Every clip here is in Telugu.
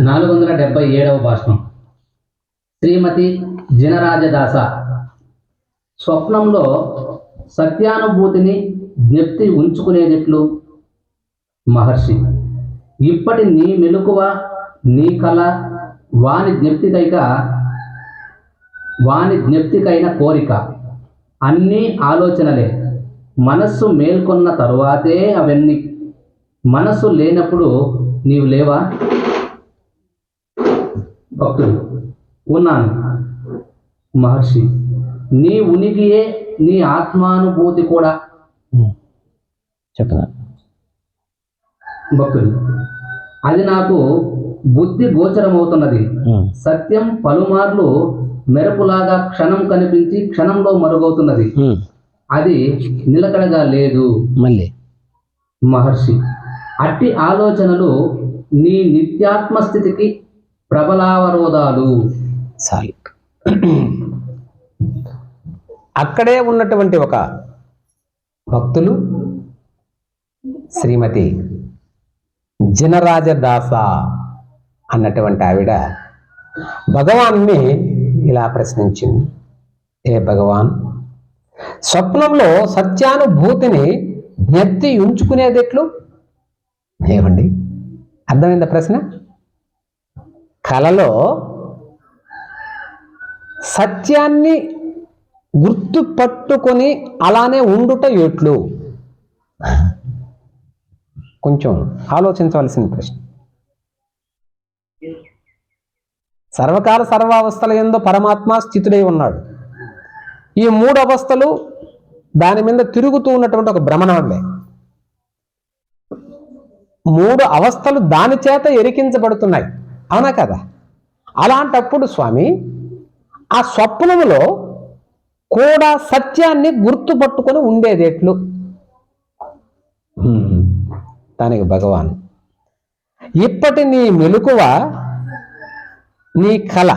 నాలుగు వందల డెబ్బై ఏడవ భాషణం శ్రీమతి జినరాజదాస స్వప్నంలో సత్యానుభూతిని జ్ఞప్తి ఉంచుకునేటట్లు మహర్షి ఇప్పటి నీ మెలకువ నీ కళ వాని జ్ఞప్తికైక వాని జ్ఞప్తికైన కోరిక అన్నీ ఆలోచనలే. మనస్సు మేల్కొన్న తరువాతే అవన్నీ. మనస్సు లేనప్పుడు నీవు లేవా? భక్తుడు ఉన్నాను. మహర్షి నీ ఉనికియే నీ ఆత్మానుభూతి కూడా. చెప్పనా? భక్తుడు అది నాకు బుద్ధి గోచరమవుతున్నది. సత్యం పలుమార్లు మెరుపులాగా క్షణం కనిపించి క్షణంలో మరుగవుతున్నది. అది నిలకడగా లేదు. మళ్ళీ. మహర్షి అట్టి ఆలోచనలు నీ నిత్యాత్మ స్థితికి ప్రబలావరోధాలు. చాలు అక్కడే ఉన్నటువంటి ఒక భక్తులు శ్రీమతి జినరాజదాస అన్నటువంటి ఆవిడ భగవాన్ని ఇలా ప్రశ్నించింది. ఏ భగవాన్ స్వప్నంలో సత్యానుభూతిని జ్ఞప్తి ఉంచుకునేదెట్లు ఏమండి అర్థమైందా ప్రశ్న? కలలో సత్యాన్ని గుర్తుపట్టుకొని అలానే ఉండుట ఎట్లు? కొంచెం ఆలోచించవలసిన ప్రశ్న. సర్వకాల సర్వావస్థల ఎందు పరమాత్మ స్థితుడై ఉన్నాడు. ఈ మూడు అవస్థలు దాని మీద తిరుగుతూ ఉన్నటువంటి ఒక భ్రమణమే మూడు అవస్థలు దాని చేత ఎరికించబడుతున్నాయి. అవునా కదా? అలాంటప్పుడు స్వామి ఆ స్వప్నములో కూడా సత్యాన్ని గుర్తుపట్టుకొని ఉండేది ఎట్లు? దానికి భగవాన్. ఇప్పటి నీ మెలకువ నీ కళ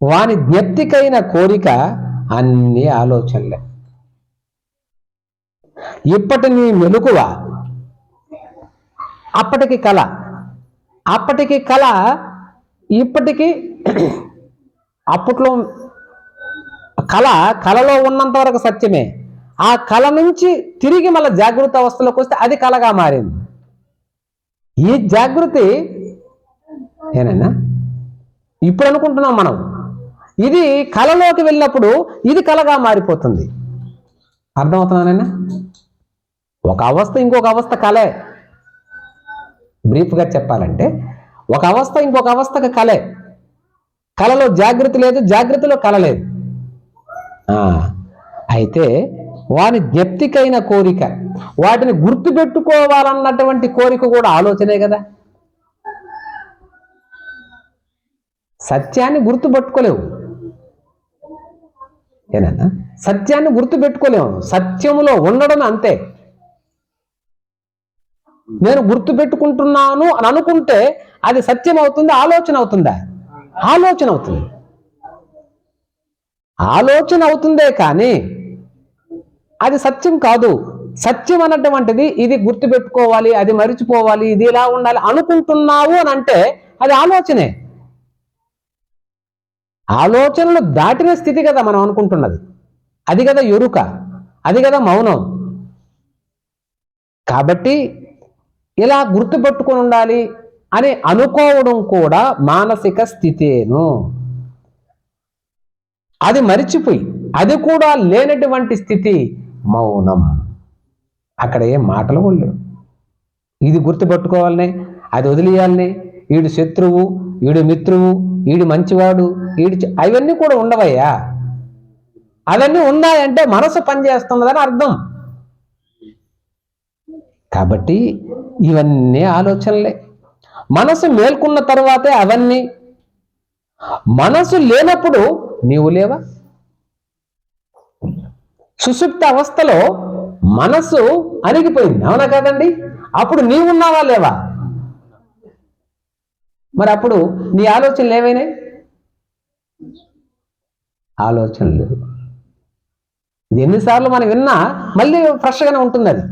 వాని జ్ఞప్తికైన కోరిక అన్ని ఆలోచనలే. ఇప్పటి నీ మెలకువ అప్పటికి కళ అప్పటికి కళ ఇప్పటికీ అప్పట్లో కళ కళలో ఉన్నంత వరకు సత్యమే. ఆ కళ నుంచి తిరిగి మళ్ళీ జాగృత అవస్థలోకి వస్తే అది కళగా మారింది. ఈ జాగృతి ఏనైనా? ఇప్పుడు అనుకుంటున్నాం మనం. ఇది కళలోకి వెళ్ళినప్పుడు ఇది కళగా మారిపోతుంది. అర్థమవుతున్నానైనా ఒక అవస్థ ఇంకొక అవస్థ కళే బ్రీఫ్గా చెప్పాలంటే ఒక అవస్థ ఇంకొక అవస్థకు కళే కళలో జాగ్రత్త లేదు జాగ్రత్తలో కళ లేదు అయితే వాని జ్ఞప్తికైన కోరిక వాటిని గుర్తుపెట్టుకోవాలన్నటువంటి కోరిక కూడా ఆలోచనే కదా. సత్యాన్ని గుర్తుపెట్టుకోలేవు. ఏనా? సత్యాన్ని గుర్తుపెట్టుకోలేము సత్యములో ఉండడం అంతే. నేను గుర్తుపెట్టుకుంటున్నాను అని అనుకుంటే అది సత్యం అవుతుంది ఆలోచన అవుతుందా? ఆలోచన అవుతుంది. ఆలోచన అవుతుందే కానీ అది సత్యం కాదు. సత్యం అన్నటువంటిది ఇది గుర్తుపెట్టుకోవాలి అది మరిచిపోవాలి ఇది ఇలా ఉండాలి అనుకుంటున్నావు అని అంటే అది ఆలోచనే. ఆలోచనలు దాటిన స్థితి కదా మనం అనుకుంటున్నది. అది కదా ఎరుక అది కదా మౌనం. కాబట్టి ఇలా గుర్తుపెట్టుకుని ఉండాలి అని అనుకోవడం కూడా మానసిక స్థితేను. అది మరిచిపోయి అది కూడా లేనటువంటి స్థితి మౌనం. అక్కడ ఏం మాటలు ఉండవు ఇది గుర్తుపెట్టుకోవాలనే అది వదిలేయాలనే. వీడు శత్రువు వీడు మిత్రువు వీడు మంచివాడు వీడు అవన్నీ కూడా ఉండవయ్యా. అవన్నీ ఉన్నాయంటే మనసు పనిచేస్తున్నదని అర్థం. కాబట్టి ఇవన్నీ ఆలోచనలే. మనసు మేల్కొన్న తర్వాతే అవన్నీ. మనసు లేనప్పుడు నీవు లేవా? సుషుప్త అవస్థలో మనసు అణిగిపోయింది. అవునా కాదండి? అప్పుడు నీవున్నావా లేవా? మరి అప్పుడు నీ ఆలోచనలు ఏమైనాయి ఆలోచనలు లేవు. ఇది ఎన్నిసార్లు మనం విన్నా మళ్ళీ ఫ్రెష్గానే ఉంటుంది అది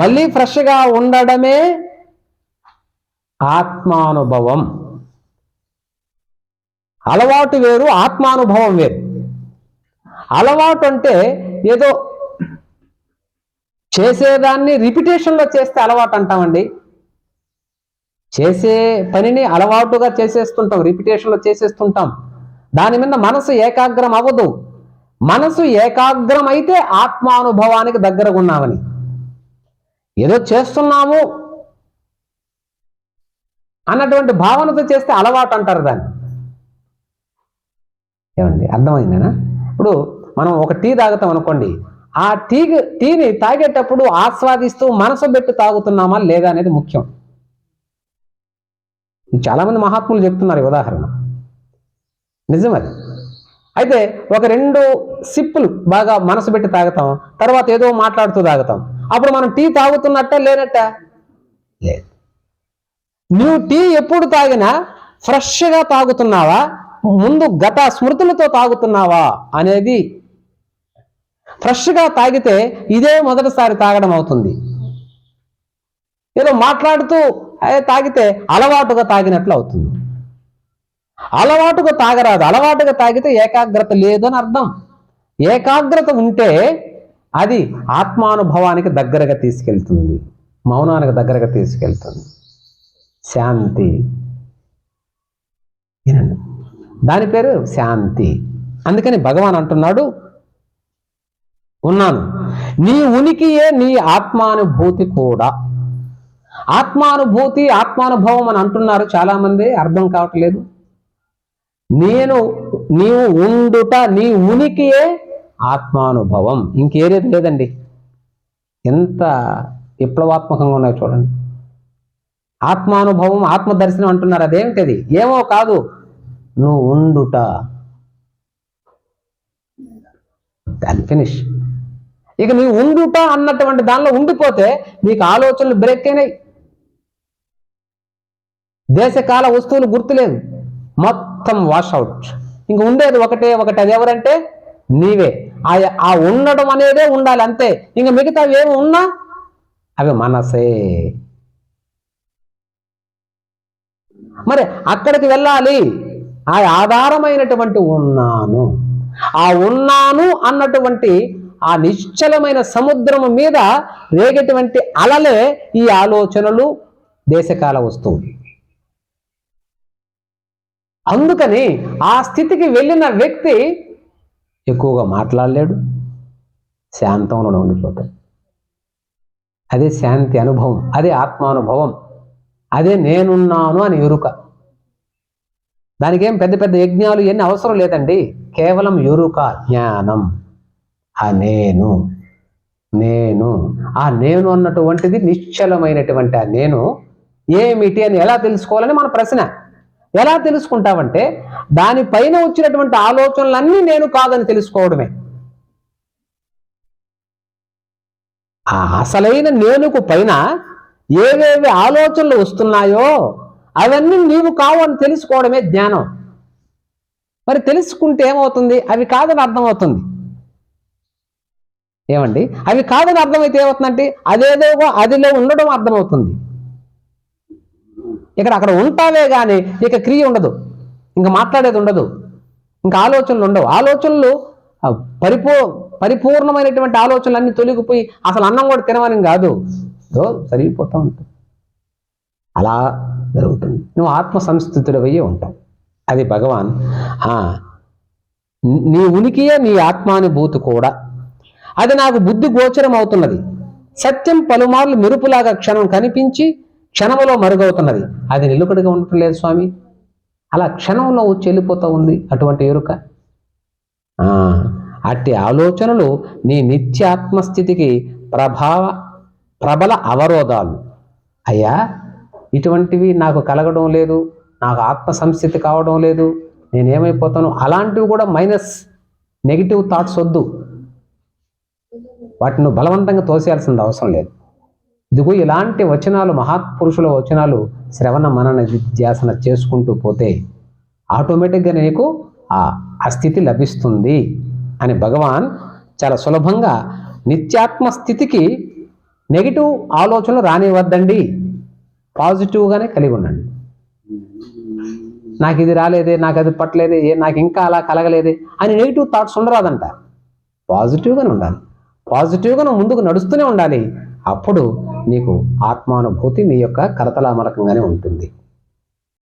మళ్ళీ ఫ్రెష్గా ఉండడమే ఆత్మానుభవం. అలవాటు వేరు ఆత్మానుభవం వేరు. అలవాటు అంటే ఏదో చేసేదాన్ని రిపిటేషన్లో చేస్తే అలవాటు అంటామండి. చేసే పనిని అలవాటుగా చేసేస్తుంటాం రిపిటేషన్లో చేసేస్తుంటాం. దాని మీద మనసు ఏకాగ్రం అవ్వదు. మనసు ఏకాగ్రం అయితే ఆత్మానుభవానికి దగ్గరగా ఉన్నామని. ఏదో చేస్తున్నాము అన్నటువంటి భావనతో చేస్తే అలవాటు అంటారు దాన్ని. ఏమండి? అర్థమైందేనా? ఇప్పుడు మనం ఒక టీ తాగుతాం అనుకోండి ఆ టీ టీని తాగేటప్పుడు ఆస్వాదిస్తూ మనసు పెట్టి తాగుతున్నామా లేదా అనేది ముఖ్యం. చాలామంది మహాత్ములు చెప్తున్నారు ఉదాహరణ. నిజం అది అయితే ఒక రెండు సిప్పులు బాగా మనసు పెట్టి తాగుతాం తర్వాత ఏదో మాట్లాడుతూ తాగుతాం. అప్పుడు మనం టీ తాగుతున్నట్ట లేనట్ట? లేదు. నువ్వు టీ ఎప్పుడు తాగినా ఫ్రెష్గా తాగుతున్నావా? ముందు గత స్మృతులతో తాగుతున్నావా? అనేది ఫ్రెష్గా తాగితే ఇదే మొదటిసారి తాగడం అవుతుంది. ఏదో మాట్లాడుతూ తాగితే అలవాటుగా తాగినట్లు అవుతుంది. అలవాటుగా తాగరాదు. అలవాటుగా తాగితే ఏకాగ్రత లేదు అని అర్థం. ఏకాగ్రత ఉంటే అది ఆత్మానుభవానికి దగ్గరగా తీసుకెళ్తుంది. మౌనానికి దగ్గరగా తీసుకెళ్తుంది. శాంతి. వినండి. దాని పేరు శాంతి. అందుకని భగవాన్ అంటున్నాడు ఉన్నాను. నీ ఉనికియే నీ ఆత్మానుభూతి కూడా. ఆత్మానుభూతి ఆత్మానుభవం అని అంటున్నారు చాలా మంది అర్థం కావట్లేదు. నేను నీవు ఉండుట నీ ఉనికియే ఆత్మానుభవం. ఇంకేరేది లేదండి. ఎంత విప్లవాత్మకంగా ఉన్నాయో చూడండి. ఆత్మానుభవం ఆత్మదర్శనం అంటున్నారు. అదేమిటది? ఏమో కాదు. నువ్వు ఉండుట. దాని ఫినిష్ ఇక నీ ఉండుట అన్నటువంటి దానిలో ఉండిపోతే నీకు ఆలోచనలు బ్రేక్ అయినాయి దేశకాల వస్తువులు గుర్తులేదు మొత్తం వాష్ అవుట్ ఇంక ఉండేది ఒకటే ఒకటి అది ఎవరంటే నీవే. ఆ ఆ ఉండడం అనేదే ఉండాలి అంతే. ఇంక మిగతా ఏమి ఉన్నా అవి మనసే. మరి అక్కడికి వెళ్ళాలి. ఆ ఆధారమైనటువంటి ఉన్నాను. ఆ ఉన్నాను అన్నటువంటి ఆ నిశ్చలమైన సముద్రము మీద రేగేటువంటి అలలే ఈ ఆలోచనలు దేశకాల వస్తువులు. అందుకని ఆ స్థితికి వెళ్ళిన వ్యక్తి ఎక్కువగా మాట్లాడలేడు శాంతంలో ఉండిపోతాడు. అదే శాంతి అనుభవం అదే ఆత్మానుభవం అదే నేనున్నాను అని ఎరుక. దానికి ఏం పెద్ద పెద్ద యజ్ఞాలు ఎన్ని అవసరం లేదండి. కేవలం ఎరుక జ్ఞానం. ఆ నేను నేను ఆ నేను అన్నటువంటిది నిశ్చలమైనటువంటి ఆ నేను ఏమిటి అని ఎలా తెలుసుకోవాలని మన ప్రశ్న. ఎలా తెలుసుకుంటామంటే దానిపైన వచ్చినటువంటి ఆలోచనలన్నీ నేను కాదని తెలుసుకోవడమే. ఆ అసలైన నేనుకు పైన ఏవేవి ఆలోచనలు వస్తున్నాయో అవన్నీ నీవు కావు అని తెలుసుకోవడమే జ్ఞానం. మరి తెలుసుకుంటే ఏమవుతుంది? అవి కాదని అర్థమవుతుంది. ఏమండి? అవి కాదని అర్థమైతే ఏమవుతుందంటే అదేదో అదిలో ఉండడం అర్థమవుతుంది. ఇక్కడ అక్కడ ఉంటావే కానీ ఇక క్రియ ఉండదు. ఇంకా మాట్లాడేది ఉండదు. ఇంకా ఆలోచనలు ఉండవు. ఆలోచనలు పరిపూ పరిపూర్ణమైనటువంటి ఆలోచనలు అన్ని తొలగిపోయి అసలు అన్నం కూడా తినవని కాదు. ఏదో సరిగిపోతూ ఉంటుంది అలా జరుగుతుంది. నువ్వు ఆత్మ సంస్థితుడు అయ్యే ఉంటావు. అది భగవాన్ ఆ, నీ ఉనికియే నీ ఆత్మానుభూతి కూడా. అది నాకు బుద్ధి గోచరం అవుతున్నది సత్యం పలుమార్లు మెరుపులాగా క్షణం కనిపించి క్షణంలో మరుగవుతున్నది. అది నిలుకడిగా ఉండటం లేదు స్వామి. అలా క్షణంలో వచ్చి వెళ్ళిపోతూ ఉంది అటువంటి ఎరుక. అట్టి ఆలోచనలు నీ నిత్యాత్మస్థితికి ప్రభావ ప్రబల అవరోధాలు. అయ్యా ఇటువంటివి నాకు కలగడం లేదు నాకు ఆత్మ సంస్థితి కావడం లేదు నేనేమైపోతాను? అలాంటివి కూడా మైనస్ నెగిటివ్ థాట్స్ వద్దు. వాటిని బలవంతంగా తోసేయాల్సిన అవసరం లేదు. ఇదిగో ఇలాంటి వచనాలు మహాత్పురుషుల వచనాలు శ్రవణ మనన ధ్యాసన చేసుకుంటూ పోతే ఆటోమేటిక్గా నీకు ఆ ఆ స్థితి లభిస్తుంది అని భగవాన్ చాలా సులభంగా నిత్యాత్మ స్థితికి నెగిటివ్ ఆలోచనలు రానివద్దండి పాజిటివ్గానే కలిగి ఉండండి. నాకు ఇది రాలేదే నాకు అది పట్టలేదే ఏ నాకు ఇంకా అలా కలగలేదే అని నెగిటివ్ థాట్స్ ఉండరాదంట. పాజిటివ్గానే ఉండాలి. పాజిటివ్గా ముందుకు నడుస్తూనే ఉండాలి. అప్పుడు నీకు ఆత్మానుభూతి నీ యొక్క కరతలామలకంగానే ఉంటుంది.